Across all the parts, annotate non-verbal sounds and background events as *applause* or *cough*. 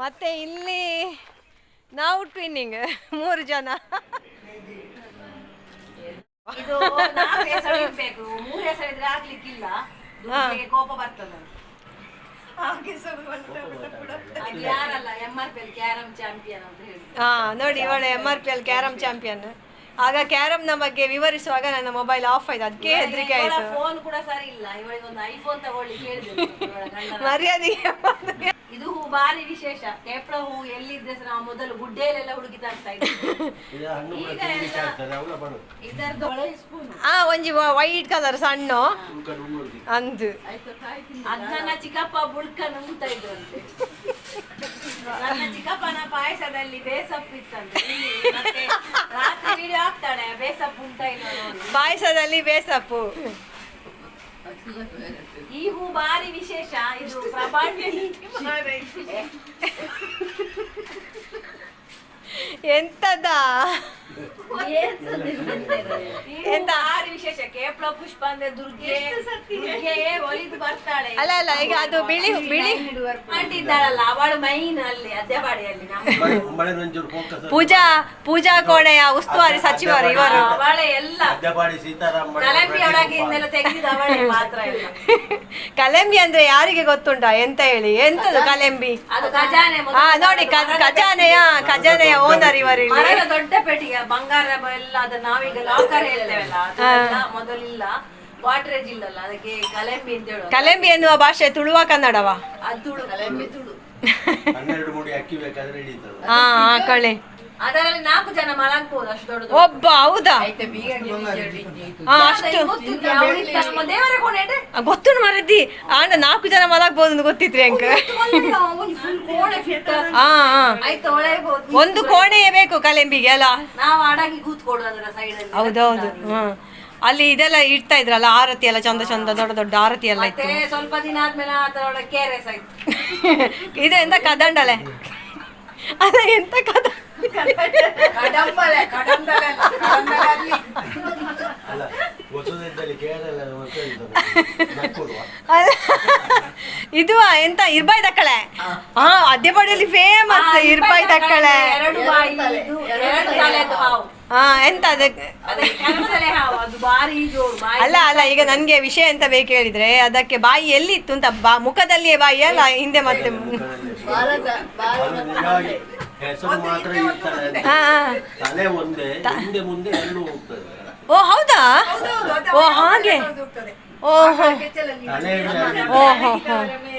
ಮತ್ತೆ ಇಲ್ಲಿ ನಾವು ಟ್ವಿನ್ನಿಂಗ್ ಮೂರು ಜನ. ಇದು ನಾಲ್ಕು ಹೆಸರು ಇರ್ಬೇಕು. ಮೂರು ಹೆಸರು ಇದ್ರೆ ಆಗ್ಲಿಕ್ಕಿಲ್ಲ. ದುಡ್ಡಿಗೆ ಕೋಪ ಬರ್ತದೆ. ಕ್ಯಾರಂ ಹಾ ನೋಡಿ ಇವಳು M R P L carrom champion ಆಗ ಕ್ಯಾರಮ್ನ ಬಗ್ಗೆ ವಿವರಿಸುವಾಗ ನನ್ನ ಮೊಬೈಲ್ ಆಫ್ ಆಯ್ತು. ಅದಕ್ಕೆ ಹೆದರಿಕೆ ಆಯ್ತು. ಫೋನ್ ಕೂಡ ಸರಿ ಇಲ್ಲ. ಇವಳಿಗೆ ಒಂದು ಐಫೋನ್ ತಗೊಳ್ಳಿಕ್ಕೆ ಹೇಳಿದ್ರು ಬಾರಿ ವಿಶೇಷ. ಕೇಪ್ಳ ಹೂ ಎಲ್ಲಿದ್ರೆ ಸಹ ನಾವು ಮೊದಲು ಗುಡ್ಡೆಯಲ್ಲೆಲ್ಲ ಹುಡುಕಿ ತರ್ತಾ ಇದ್ವಿ. ಆ ಒಂಜಿ ವೈಟ್ ಕಲರ್ ಸಣ್ಣ. ಅಂದು. ಅದನ್ನ ಚಿಕ್ಕಪ್ಪ ಬುಡ್ಕ ನುಂಗ್ತಾ ಇದ್ರಂತೆ. ನನ್ನ ಚಿಕ್ಕಪ್ಪನ ಪಾಯಸದಲ್ಲಿ ಬೇಸಪ್ಪು ಇತ್ತಂತೆ. ರಾತ್ರಿ ವಿಡಿಯೋ ಹಾಕ್ತಾಳೆ ಬೇಸಪ್ಪು ಉಂಟ ಇಲ್ಲ ಪಾಯಸದಲ್ಲಿ ಬೇಸಪ್ಪು. ಈ ಹೂ ಬಾರಿ ವಿಶೇಷ. ಇದು *laughs* ಎಂತದಾ ಎಂತದ ಅಂದ್ರೆ ದುರ್ಗೆ ಒಲಿದು ಬರ್ತಾಳೆ. ಅಲ್ಲ ಅಲ್ಲ ಈಗ ಅದು ಬಿಳಿ ಬಿಳಿ ಮಾಡಿದ್ದಾಳಲ್ಲ ಅವಳು ಮೈನ್ ಅಲ್ಲಿ ಅದ್ದೆವಾಡಿಯಲ್ಲಿ ನಮ್ಮ ಪೂಜಾ ಪೂಜಾ ಕೋಣೆಯ ಉಸ್ತುವಾರಿ ಸಚಿವರು ಇವರು. ಅವಳೆ ಎಲ್ಲ. ಕಲಂಬಿಯೊಳಗಿಂದೆಲ್ಲ ಸೀತಾರಾಮ್ ಕಲಂಬಿ ಅವಳೆ *laughs* ಅಂದ್ರೆ ಯಾರಿಗೆ ಗೊತ್ತುಂಟಾ? ಎಂತ ಹೇಳಿ? ಎಂತದು ಕಲೆಂಬಿ? ಅದು ಖಜಾನೆ ಹಾ ನೋಡಿ ಖಜಾನೆಯ ಖಜಾನೆಯ ಓನರ್ ಇವರು ದೊಡ್ಡ ಪೆಟ್ಟಿಗೆ. ಬಂಗಾರ ಎಲ್ಲ ಅದು ನಾವೀಗ ಲಾಕರ್ ಹೇಳ್ತೇವಲ್ಲ ಅದೆಲ್ಲ ಮೊದಲಿಲ್ಲ. ವಾಟ್ರೇಜ್ ಇಲ್ಲಲ್ಲ ಅದಕ್ಕೆ ಕಲೆಂಬಿ ಅಂತ ಹೇಳೋದು ಕಲೆಂಬಿ ಎನ್ನುವ ಭಾಷೆ ತುಳುವ ಕನ್ನಡವ? ಅದು ತುಳು. ಕಲೆಂಬಿ ತುಳು. ಹನ್ನೆರಡು ಮೂಡಿ ಅಕ್ಕಿ ಬೇಕಾದ್ರೆ ಹಿಡಿತದೆ. ಹಾ ಕಳೆ. ಅದರಲ್ಲಿ ನಾಲ್ಕು ಜನ ಮಲಗ್ಬೋದು ಅಷ್ಟು ದೊಡ್ಡದು. ಒಬ್ಬ ಹೌದಾ? ಹಾ ಅಷ್ಟು. ನಮ್ಮ ದೇವರ ಆ, ಮರದಿ ಆಂಡ ನಾಲ್ಕು ಜನ ಮಲಗ್ಬೋದು ಅಂತ ಗೊತ್ತಿತ್ರಿ ಅಂಕ. ಒಂದು. ಹಾ ಹಾ ಕೋಣೆಯೇ ಬೇಕು ಕಲೆಂಬಿಗೆ ಅಲ್ಲ? ಹೌದೌದು ಹ್ಮ್. ಅಲ್ಲಿ ಇದೆಲ್ಲ ಇಡ್ತಾ ಇದ್ರಲ್ಲ ಆರತಿ ಎಲ್ಲ ಚಂದ ಚಂದ ದೊಡ್ಡ ದೊಡ್ಡ ಆರತಿ ಎಲ್ಲ ಇತ್ತು. ಸ್ವಲ್ಪ ದಿನ ಆದ್ಮೇಲೆ ಅದರೊಳಗೆ ಕೇರೆಸ್ ಆಯ್ತು. ಇದು ಎಂತ ಕದಂಡಲೆ? ಅದ ಎಂತ ಕದ ಅಲ್ಲ, ಕಡಂಬಲೆ ಅಲ್ಲಿ. ಅಲ್ಲ ಹೊಸದಿದ್ದಲ್ಲಿ ಕೇರಳ ನಕ್ಕೊಡುವ ಅಲ್ಲ, ಇದು ಎಂತ ಇರ್ಬಾಯ್ ದಕ್ಕಳೆ? ಹಾ. ಅದ್ದೆಪಾಡಿಯಲ್ಲಿ ಫೇಮಸ್ ಇರ್ಬಾಯ್ ದಕ್ಕಳೆ. ಎರಡು ಬಾಯಿ ಇದು, ಎರಡು ತಲೆದು ಹಾ ಎಂತ ಅದಕ್ಕೆ? ಅಲ್ಲ ಅಲ್ಲ ಈಗ ನನ್ಗೆ ವಿಷಯ ಎಂತ ಬೇಕು ಹೇಳಿದ್ರೆ ಅದಕ್ಕೆ ಬಾಯಿ ಎಲ್ಲಿ ಇತ್ತು ಅಂತ ಬಾ- ಮುಖದಲ್ಲಿಯೇ ಬಾಯಿ ಅಲ್ಲ ಹಿಂದೆ ಮತ್ತೆ ಓ ಹೌದಾ? ಓ ಹಾಗೆ. ಓಹೋ.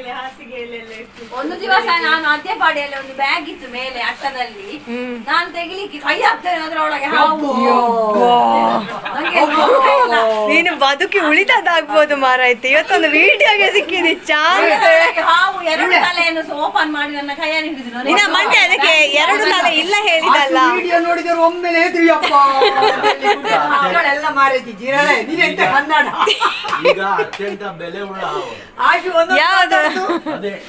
ತಲೆ ಮೇಲೆ ಓಹೋ ಒಂದು ದಿವಸ ನಾನು ಅದ್ದೆಪಾಡಿಯಲ್ಲಿ ಒಂದು ಬ್ಯಾಗ್ ಇತ್ತು ಮೇಲೆ ಅಟ್ಟದಲ್ಲಿ. ನಾನು ತೆಗಿಲಿಕ್ಕೆ ಕೈ ಹಾಕ್ತೇನೆ ಅದ್ರೊಳಗೆ ಹಾವು ನಂಗೆ ಗೊತ್ತೇ ಇಲ್ಲ. ನೀನು ಬದುಕಿ ಉಳಿತದಾಗ್ಬೋದು ಮಾರಾಯ್ತು. ಇವತ್ತೊಂದು ವಿಡಿಯೋಗೆ ಸಿಕ್ಕಿದಿ. ಚಾನ್ಸ್. ಅದ್ರೊಳಗೆ ಹಾವು ಎರಡು ತಲೆಯನ್ನು ಓಪನ್ ಮಾಡಿ ನನ್ನ ಕೈಯನ್ನು ಹಿಡಿದು ನಿನ್ನ ಮಂಡೆ ಅದಕ್ಕೆ ಎರಡು ತಲೆ ಇಲ್ಲ ಹೇಳಿದಲ್ಲ. ವಿಡಿಯೋ ನೋಡಿದ್ರೆ ಒಮ್ಮೆಲೆ ಹೆದ್ರಿಯಪ್ಪ ಮಕ್ಕಳೆಲ್ಲ ಮಾರೈತಿ ಜೀರಳೆ ನೀನೆಂತ ಕನ್ನಡ? ಈಗ ಅತ್ಯಂತ ಬೆಲೆ ಉಳ್ಳ ಹಾವು. ಆಶು ಒಂದು ಯಾವ್ದು?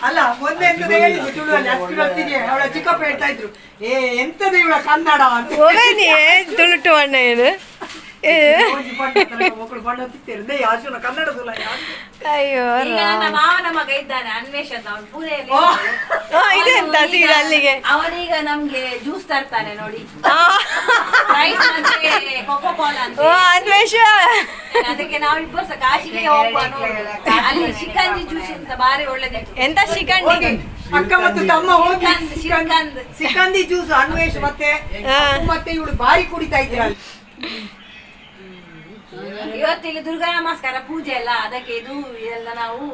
ಅಲ್ಲ ಮೊನ್ನೆ ಎಂತದ ತುಳುವಲ್ಲಿ. ಅಷ್ಟು ಹೊತ್ತಿಗೆ ಅವಳ ಚಿಕ್ಕಪ್ಪ ಹೇಳ್ತಾ ಇದ್ರು ಏ ಎಂತದ ಇವಳ ಕನ್ನಡ? ಅಂತ. ತುಳುಟು ಅಣ್ಣ ಏನು? ಏ, ಒಂಜಿ ಬಣ್ಣ ತನಕ ಬಣ್ಣ ತಿತ್ತೇರು ದೇ ಆಶುನ ಕನ್ನಡ ತುಲ ಯಾರು? ಅಯ್ಯೋ ಮಾವನ ಮಗ ಇದ್ದಾನೆ ಅನ್ವೇಷ್ ಅಂತ ಅವ್ನು ಸೀದಾ ಅಲ್ಲಿಗೆ. ಅವನೀಗ ನಮ್ಗೆ ಜ್ಯೂಸ್ ತರ್ತಾನೆ ನೋಡಿ. ಕೋಕೋ ಕೋಲಾ ಅಂತ ಓ ಅನ್ವೇಷ. ಅದಕ್ಕೆ ನಾವಿಬ್ಬರು ಸಹ ಕಾಶಿಗೆ ಹೋಗುವ ನೋಡು. ಅಲ್ಲಿ ಶಿಕಂಜಿ ಜ್ಯೂಸ್ ಅಂತ ಬಾರಿ ಒಳ್ಳೆದಿತ್ತು. ಎಂತ ಶಿಖಂಡಿ ಅಕ್ಕ ಮತ್ತು ತಮ್ಮ ಹೋಗಿ. ಸಿಕಂದಿ ಜ್ಯೂಸ್ ಅನ್ವೇಷ್ ಮತ್ತೆ ಹಾ. ಮತ್ತೆ ಇವಳು ಬಾರಿ ಕುಡಿತಾ ಇದ್ರ ಇವತ್ತು ಇಲ್ಲಿ ದುರ್ಗಾ ನಮಸ್ಕಾರ ಪೂಜೆ ಎಲ್ಲ ಅದಕ್ಕೆ ಇದು ಎಲ್ಲ ನಾವು.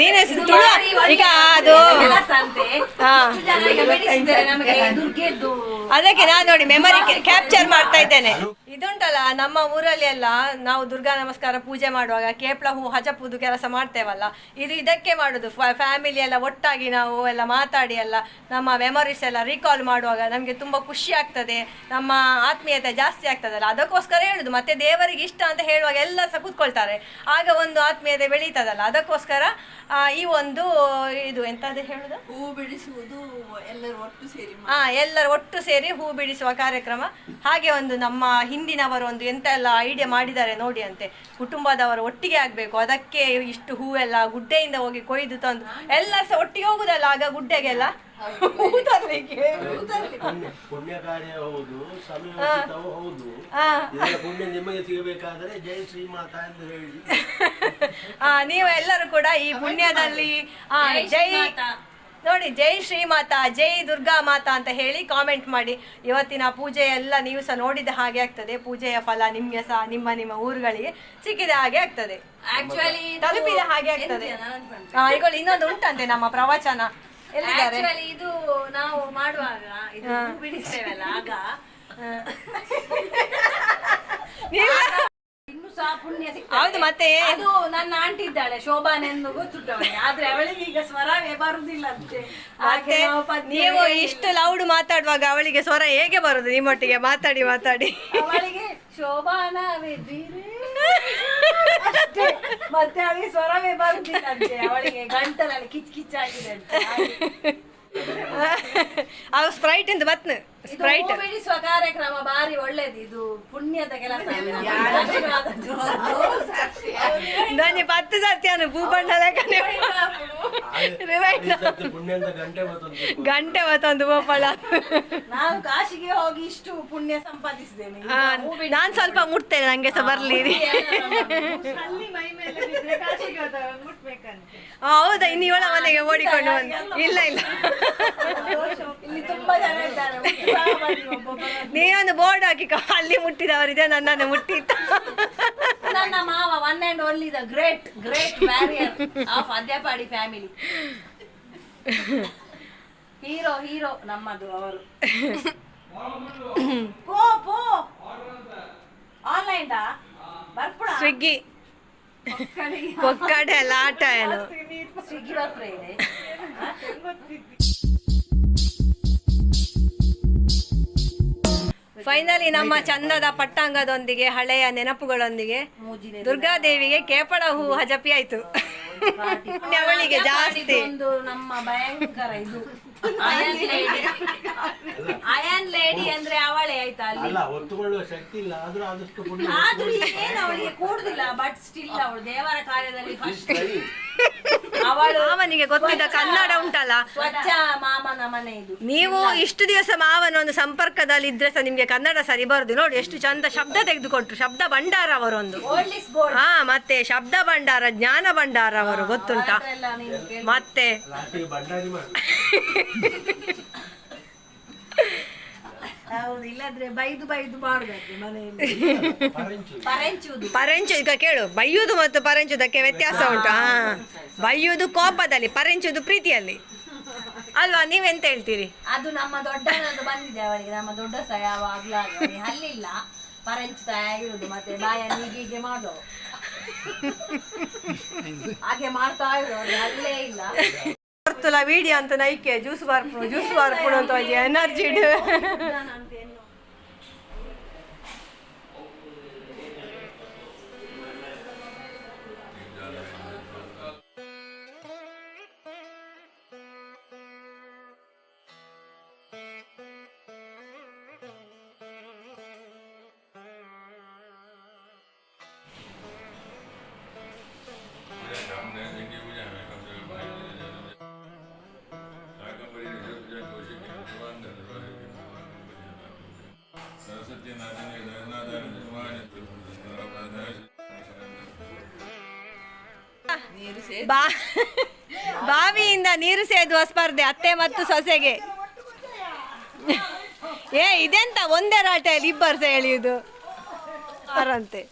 ನೀನು ಈಗ ಅದು. ಅದಕ್ಕೆ ನಾನು ನೋಡಿ ಮೆಮೊರಿ ಕ್ಯಾಪ್ಚರ್ ಮಾಡ್ತಾ ಇದ್ದೇನೆ. ಇದುಂಟಲ್ಲ ನಮ್ಮ ಊರಲ್ಲಿ ಎಲ್ಲ ನಾವು ದುರ್ಗಾ ನಮಸ್ಕಾರ ಪೂಜೆ ಮಾಡುವಾಗ ಕೇಪ್ಳ ಹೂ ಹಜಪುದು ಕೆಲಸ ಮಾಡ್ತೇವಲ್ಲ. ಇದು ಇದಕ್ಕೆ ಮಾಡುದು. ಫ್ಯಾಮಿಲಿ ಎಲ್ಲ ಒಟ್ಟಾಗಿ ನಾವು ಎಲ್ಲ ಮಾತಾಡಿ ಎಲ್ಲ ನಮ್ಮ ಮೆಮೊರೀಸ್ ಎಲ್ಲ ರೀಕಾಲ್ ಮಾಡುವಾಗ ನಮಗೆ ತುಂಬ ಖುಷಿ ಆಗ್ತದೆ. ನಮ್ಮ ಆತ್ಮೀಯತೆ ಜಾಸ್ತಿ ಆಗ್ತದಲ್ಲ. ಅದಕ್ಕೋಸ್ಕರ ಹೇಳುದು. ಮತ್ತೆ ದೇವರಿಗೆ ಇಷ್ಟ ಅಂತ ಹೇಳುವಾಗ ಎಲ್ಲ ಸಹ ಕೂತ್ಕೊಳ್ತಾರೆ. ಆಗ ಒಂದು ಆತ್ಮೀಯತೆ ಬೆಳೀತದಲ್ಲ. ಅದಕ್ಕೋಸ್ಕರ ಈ ಒಂದು ಇದು ಎಂತದ್ದು ಹೇಳುದು? ಬಿಡಿಸುವುದು ಎಲ್ಲರೂ ಒಟ್ಟು ಸೇರಿ ಹಾ ಎಲ್ಲರೂ ಒಟ್ಟು ಸೇರಿ ಹೂ ಬಿಡಿಸುವ ಕಾರ್ಯಕ್ರಮ. ಹಾಗೆ ಒಂದು ನಮ್ಮ ಹಿಂದಿನವರು ಒಂದು ಎಂತ ಎಲ್ಲ ಐಡಿಯಾ ಮಾಡಿದ್ದಾರೆ ನೋಡಿ ಅಂತೆ. ಕುಟುಂಬದವರು ಒಟ್ಟಿಗೆ ಆಗ್ಬೇಕು. ಅದಕ್ಕೆ ಇಷ್ಟು ಹೂವೆಲ್ಲ ಗುಡ್ಡೆಯಿಂದ ಹೋಗಿ ಕೊಯ್ದು ತಂದು. ಎಲ್ಲ ಸಹ ಒಟ್ಟಿಗೆ ಹೋಗುದಲ್ಲ ಆಗ ಗುಡ್ಡೆಗೆಲ್ಲ? ಹೂ. ಪುಣ್ಯ ಪುಣ್ಯ ಕಾರ್ಯ ಹೌದು ಸಮಯೋಚಿತವೂ ಹೌದು. ಇದರ ಪುಣ್ಯ ನಿಮಗೆ ಸಿಗಬೇಕಾದರೆ ಜೈ ಶ್ರೀಮಾತಾ ಎಂದು ಹೇಳಿ. ಆ ನೀವು ಎಲ್ಲರೂ ಕೂಡ ಈ ಪುಣ್ಯದಲ್ಲಿ ಆ, ಜೈ ನೋಡಿ ಜೈ ಶ್ರೀಮಾತಾ ಜೈ ದುರ್ಗಾ ಮಾತಾ ಅಂತ ಹೇಳಿ ಕಾಮೆಂಟ್ ಮಾಡಿ. ಇವತ್ತಿನ ಪೂಜೆ ಎಲ್ಲ ನೀವು ಸಹ ನೋಡಿದ ಹಾಗೆ ಆಗ್ತದೆ. ಪೂಜೆಯ ಫಲ ನಿಮ್ಗೆ ಸಹ ನಿಮ್ಮ ನಿಮ್ಮ ಊರುಗಳಿಗೆ ಸಿಕ್ಕಿದ ಹಾಗೆ ಆಗ್ತದೆ. ತಲುಪಿದ ಹಾಗೆ ಆಗ್ತದೆ. ಆ, ಈಗ ಇನ್ನೊಂದು ಉಂಟಂತೆ ನಮ್ಮ ಪ್ರವಚನ. ಆಕ್ಚುಲಿ ಇದು ನಾವು ಮಾಡುವಾಗ ಇದು ಬಿಡಿಸ್ತೇವಲ್ಲ ಆಗ. ಇನ್ನು ಸಹ ಪುಣ್ಯ ಹೌದು ಮತ್ತೆ? ಅದು ನನ್ನ ಆಂಟಿ ಇದ್ದಾಳೆ ಶೋಭಾನೆಂದು ಗೊತ್ತುಂಟು ಅವಳಿಗೆ ಆದ್ರೆ ಅವಳಿಗೆ ಈಗ ಸ್ವರವೇ ಬರುದಿಲ್ಲ ಅಂತೆ. ಹಾಗೆ ನಾವು ಪದ್ಯ ನೀವು ಇಷ್ಟು ಲೌಡ್ ಮಾತಾಡುವಾಗ ಅವಳಿಗೆ ಸ್ವರ ಹೇಗೆ ಬರುದು? ನಿಮ್ಮೊಟ್ಟಿಗೆ ಮಾತಾಡಿ ಮಾತಾಡಿ. ಅವಳಿಗೆ ಶೋಭಾನವೇ ಬೀರೆ ಅಷ್ಟೇ. ಮತ್ತೆ ಅವಳಿಗೆ ಸ್ವರವೇ ಬರುದಿಲ್ಲಂತೆ ಅವಳಿಗೆ ಗಂಟಲಲ್ಲಿ ಕಿಚ್ ಕಿಚ್ ಆಗಿದೆ ಅಂತ. ಅವು ಸ್ಪ್ರೈಟ್ ಇಂದ ಬತ್ನು ಸ್ಪ್ರೈಟ್ ಬಿಡಿಸುವ ಕಾರ್ಯಕ್ರಮ ಬಾರಿ ಒಳ್ಳೇದು. ಇದು ಪುಣ್ಯದ ಕೆಲಸ. ಆಶೀರ್ವಾದ పత్తి ಪುಣ್ಯ ಅಂತ ಗಂಟೆ ಮತ್ತೊಂದು ಗೋಪಾಳ ನಾನು ಕಾಶಿಗೆ ಹೋಗಿ ಇಷ್ಟು ಪುಣ್ಯ ಸಂಪಾದಿಸಿದ್ದೇನೆ. ನಾನ್ ಸ್ವಲ್ಪ ಮುಟ್ತೇನೆ ನಂಗೆ ಸಹ ಬರ್ಲಿ. ಆ, ಹೌದಾ ಇನ್ನು ಇವಳ ಮನೆಗೆ ಓಡಿಕೊಂಡು ಬಂದು. ಇಲ್ಲ ಇಲ್ಲ. ಇಲ್ಲಿ ತುಂಬಾ ಜನ ಇದ್ದಾರೆ. ಉತ್ಸಾಹ ಬನ್ನಿ ನೀವೊಂದು ಬೋರ್ಡ್ ಹಾಕಿ ಅಲ್ಲಿ ಮುಟ್ಟಿದವರಿದೆ ನನ್ನನ್ನು ಮುಟ್ಟಿತ್ತು. ನನ್ನ ಮಾವ one and only the great great barrier of Adyapadi family hero hero ನಮ್ಮದು ಅವರು *laughs* ಪೋ ಪೋ ಆನ್ಲೈನ್ ಬರ್ಪುಡ ಸ್ವಿಗ್ಗಿ ಒಕ್ಕಡೆ ಎಲ್ಲ ಆಟ ಏನು ಸ್ವಿಗ್ಗಿ ಬರ್ಪುರ ಫೈನಲಿ ನಮ್ಮ ಚಂದದ ಪಟ್ಟಾಂಗದೊಂದಿಗೆ ಹಳೆಯ ನೆನಪುಗಳೊಂದಿಗೆ ದುರ್ಗಾದೇವಿಗೆ ಕೇಪಳ ಹೂ ಹಜಪಿ ಆಯ್ತು. ಅವಳಿಗೆ ಜಾಸ್ತಿ. ಒಂದು ನಮ್ಮ ಭಯಂಕರ ಇದು. ಅಯನ್ ಲೇಡಿ ಅಯನ್ ಲೇಡಿ ಅಂದ್ರೆ ಅವಳೇ ಆಯ್ತಾ ಅಲ್ಲಿ? ಅಲ್ಲ ಹೊತ್ತುಕೊಳ್ಳುವ ಶಕ್ತಿ ಇಲ್ಲ ಆದ್ರೂ ಆದಷ್ಟು ಆದ್ರೂ ಏನು ಅವಳಿಗೆ ಕೂಡುದಿಲ್ಲ ಬಟ್ ಸ್ಟಿಲ್ ಅವಳು ದೇವರ ಕಾರ್ಯದಲ್ಲಿ ಫಸ್ಟ್ ಮಾವನಿಗೆ ಗೊತ್ತಿದ್ದ ಕನ್ನಡ ಉಂಟಲ್ಲ? ಸ್ವಚ್ಛ ಮಾಮನ ಮನೆ ಇದು. ನೀವು ಇಷ್ಟು ದಿವಸ ಮಾವನ ಒಂದು ಸಂಪರ್ಕದಲ್ಲಿ ಇದ್ರೆ ಸಹ ನಿಮ್ಗೆ ಕನ್ನಡ ಸರಿ ಬರುದು. ನೋಡಿ ಎಷ್ಟು ಚಂದ ಶಬ್ದ ತೆಗೆದುಕೊಟ್ರು. ಶಬ್ದ ಭಂಡಾರ ಅವರೊಂದು. ಹಾ ಮತ್ತೆ ಶಬ್ದ ಭಂಡಾರ ಜ್ಞಾನ ಭಂಡಾರ ಅವರು ಗೊತ್ತುಂಟಾ. ಮತ್ತೆ *laughs* ಹೌದು ಇಲ್ಲಾದ್ರೆ ಬೈದು ಬೈದು ಮನೆಯಲ್ಲಿ. ಪರಂಚು. ಪರೆಂಚುದು. ಪರೆಂಚು ಈಗ ಕೇಳು ಬೈಯುವುದು ಮತ್ತು ಪರಂಚುದಕ್ಕೆ ವ್ಯತ್ಯಾಸ ಉಂಟು. ಹಾ ಬೈಯುವುದು ಕೋಪದಲ್ಲಿ ಪರಂಚುದು ಪ್ರೀತಿಯಲ್ಲಿ. ಅಲ್ವಾ ನೀವೆಂತ ಹೇಳ್ತೀರಿ? ಅದು ನಮ್ಮ ದೊಡ್ಡನದ್ದು ಬಂದಿದೆ ಅವಳಿಗೆ ನಮ್ಮ ದೊಡ್ಡ ಸಹ ಯಾವಾಗ್ಲೂ ಅಲ್ಲಿಲ್ಲ ಪರಂಚುತ್ತಾ ಇರುದು ಮತ್ತೆ ಬಾಯ ಹೀಗೆ ಮಾಡೋ *laughs* ಹಾಗೆ ಮಾಡ್ತಾ ಇರೋ ಅಲ್ಲೇ ಇಲ್ಲ. ಬರ್ತಲ್ಲ ವಿಡಿಯೋ ಅಂತ ನೈಕೆ ಜ್ಯೂಸ್ ಬಾರ್ ಜ್ಯೂಸ್ ಬರ್ಪುಡು ಅಂತ ಎನರ್ಜಿ ಬಾ ಬಾವಿಯಿಂದ ನೀರು ಸೇದುವ ಸ್ಪರ್ಧೆ ಅತ್ತೆ ಮತ್ತು ಸೊಸೆಗೆ. ಏ ಇದೆಂತ? ಒಂದೇ ರಾಟೆಯಲ್ಲಿ ಇಬ್ಬರು ಸಹ ಎಳೆಯುವುದು ಅವರಂತೆ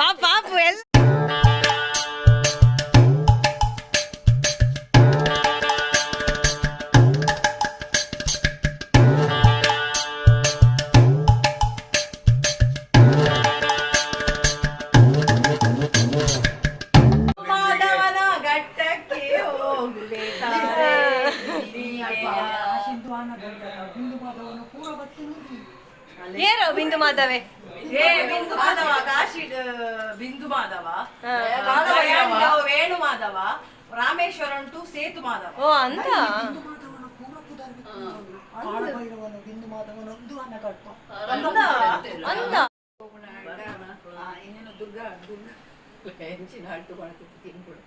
ಪಾಪ ಪಾಪು ಎಲ್ಲ ಏರೋ ಬಿಂದು ಮಾಧವೆ ಏ ಬಿಂದು ಮಾಧವ ಕಾಶಿ ಬಿಂದು ಮಾಧವ ವೇಣು ಮಾಧವ ರಾಮೇಶ್ವರನ್ ಟು ಸೇತು ಮಾಧವ ಓ ಅಂತ? ಕಾಳಭೈರವನು ಬಿಂದು ಮಾಧವನು ಇದು ಅನ್ನ ಕಟ್ಟ. ಅಂತ ಇನ್ನೇನು ದುರ್ಗಾ ದುರ್ಗಾ. ಹೆಂಚಿನ ಅಟ್ಟು ಮಾಡ್ತಿತ್ತು ತಿನ್ಕೊಡು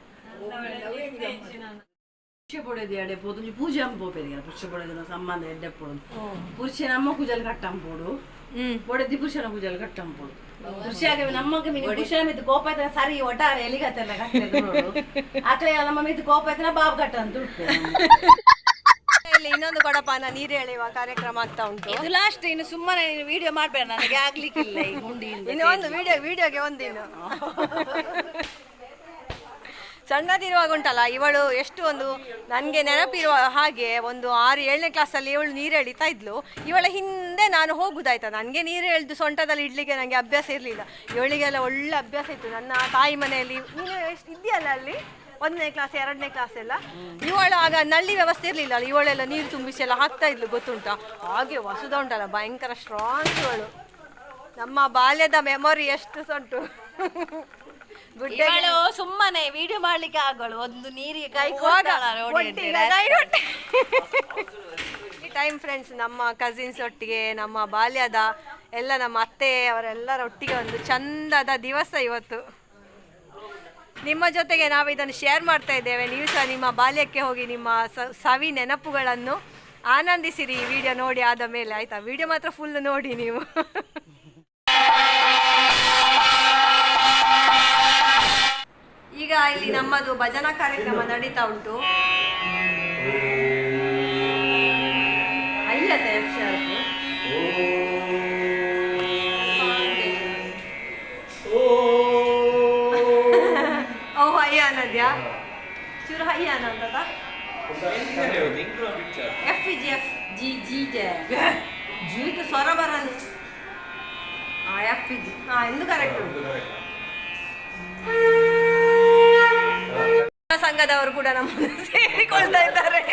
പുരുഷപ്പൊടിയത് എവിടെ പോത്തും പൂജ പോപ്പേരിക പുരുഷപ്പൊടിക്കുന്ന ಸಂಬಂಧ എന്റെ എപ്പോഴും പുരുഷൻ അമ്മ കുജൽ കട്ടം പോടു ಒಡೆದಿ ಪುರುಷನ ಪೂಜೆಯಲ್ಲಿ ಕಟ್ಟಂಪುಡು ಪುರುಷಾಗ ನಮ್ಮಕ್ಕೆ ಮಿನಿ ಪುರುಷನ ಮಿತ್ ಕೋಪ ಆಯ್ತಾನ ಸರಿ ಒಟ್ಟಾರೆ ಎಲಿಗತ್ತೆಲ್ಲ *laughs* ಆಕಳೆ ನಮ್ಮ ಮಿತ್ ಕೋಪ ಆಯ್ತಾನ ಬಾಬ್ ಕಟ್ಟ ಅಂತ ಇಲ್ಲಿ ಇನ್ನೊಂದು ಕೊಡಪಾನ ನೀರು ಎಳೆಯುವ ಕಾರ್ಯಕ್ರಮ ಆಗ್ತಾ ಉಂಟು. ಇದು ಲಾಸ್ಟ್ ಇನ್ನು ಸುಮ್ಮನೆ ವಿಡಿಯೋ ಮಾಡಬೇಡ ನನಗೆ ಆಗ್ಲಿಕ್ಕಿಲ್ಲ ಈ ಗುಂಡಿ ಇನ್ನು ಒಂದು ವಿಡಿಯೋ ವಿಡಿಯೋಗೆ ಒಂದಿನ. *laughs* ಸಣ್ಣದಿರುವಾಗ ಉಂಟಲ್ಲ, ಇವಳು ಎಷ್ಟು ಒಂದು ನನಗೆ ನೆನಪಿರುವ ಹಾಗೆ ಒಂದು ಆರು, ಏಳನೇ ಕ್ಲಾಸಲ್ಲಿ ಇವಳು ನೀರು ಎಳಿತಾ ಇದ್ಲು. ಇವಳ ಹಿಂದೆ ನಾನು ಹೋಗುದಾಯ್ತಾ? ನನಗೆ ನೀರು ಎಳೆದು ಸೊಂಟದಲ್ಲಿ ಇಡ್ಲಿಕ್ಕೆ ನನಗೆ ಅಭ್ಯಾಸ ಇರಲಿಲ್ಲ. ಇವಳಿಗೆಲ್ಲ ಒಳ್ಳೆ ಅಭ್ಯಾಸ ಇತ್ತು. ನನ್ನ ತಾಯಿ ಮನೆಯಲ್ಲಿ, ನೀನು ಎಷ್ಟು ಇದೆಯಲ್ಲ ಅಲ್ಲಿ? ಒಂದನೇ ಕ್ಲಾಸ್ ಎರಡನೇ ಕ್ಲಾಸ್ ಎಲ್ಲ? ಇವಳು ಆಗ ನಳ್ಳಿ ವ್ಯವಸ್ಥೆ ಇರಲಿಲ್ಲ ಇವಳೆಲ್ಲ ನೀರು ತುಂಬಿಸಿ ಎಲ್ಲ ಹಾಕ್ತಾ ಇದ್ಲು, ಗೊತ್ತುಂಟಾ? ಹಾಗೆ ವಸುದ ಉಂಟಲ್ಲ, ಭಯಂಕರ ಸ್ಟ್ರಾಂಗ್ ಇವಳು. ನಮ್ಮ ಬಾಲ್ಯದ ಮೆಮೊರಿ ಎಷ್ಟು ಸೊಂಟು. ಇವಳು ಸುಮ್ಮನೆ ವಿಡಿಯೋ ಮಾಡ್ಲಿಕ್ಕೆ ಆಗೋಳು. ಒಂದು ನೀರಿಗೆ ಕೈ ಟೈಮ್ ಫ್ರೆಂಡ್ಸ್ ನಮ್ಮ ಕಸಿನ್ಸ್ ಒಟ್ಟಿಗೆ ನಮ್ಮ ಬಾಲ್ಯದ ಎಲ್ಲ ನಮ್ಮ ಅತ್ತೆ ಅವರೆಲ್ಲರ ಒಟ್ಟಿಗೆ ಒಂದು ಚಂದದ ದಿವಸ ಇವತ್ತು. ನಿಮ್ಮ ಜೊತೆಗೆ ನಾವು ಇದನ್ನು ಶೇರ್ ಮಾಡ್ತಾ ಇದ್ದೇವೆ. ನೀವು ಸಹ ನಿಮ್ಮ ಬಾಲ್ಯಕ್ಕೆ ಹೋಗಿ ನಿಮ್ಮ ಸವಿ ನೆನಪುಗಳನ್ನು ಆನಂದಿಸಿರಿ ಈ ವಿಡಿಯೋ ನೋಡಿ ಆದ ಮೇಲೆ. ಆಯ್ತಾ? ವಿಡಿಯೋ ಮಾತ್ರ ಫುಲ್ ನೋಡಿ ನೀವು. *laughs* ಈಗ ಇಲ್ಲಿ ನಮ್ಮದು ಭಜನಾ ಕಾರ್ಯಕ್ರಮ ನಡೀತಾ ಉಂಟು. ಅಕ್ಷರದ್ದು. ಓ ಹಯ್ಯ ಅನ್ನದ್ಯಾ ಚೂರು ಹಯ್ಯ ಅನ್ನದ F G F G G J ಜೀವಿತ ಸ್ವರ ಬರದು ಎಫ್ ಜಿ ಹಾ ಎಂದು ಕರೆಕ್ಟ್ ಸಂಘದವರು ಕೂಡ ನಮ್ಮನ್ನು ಸೇರಿಕೊಳ್ತಾ ಇದ್ದಾರೆ.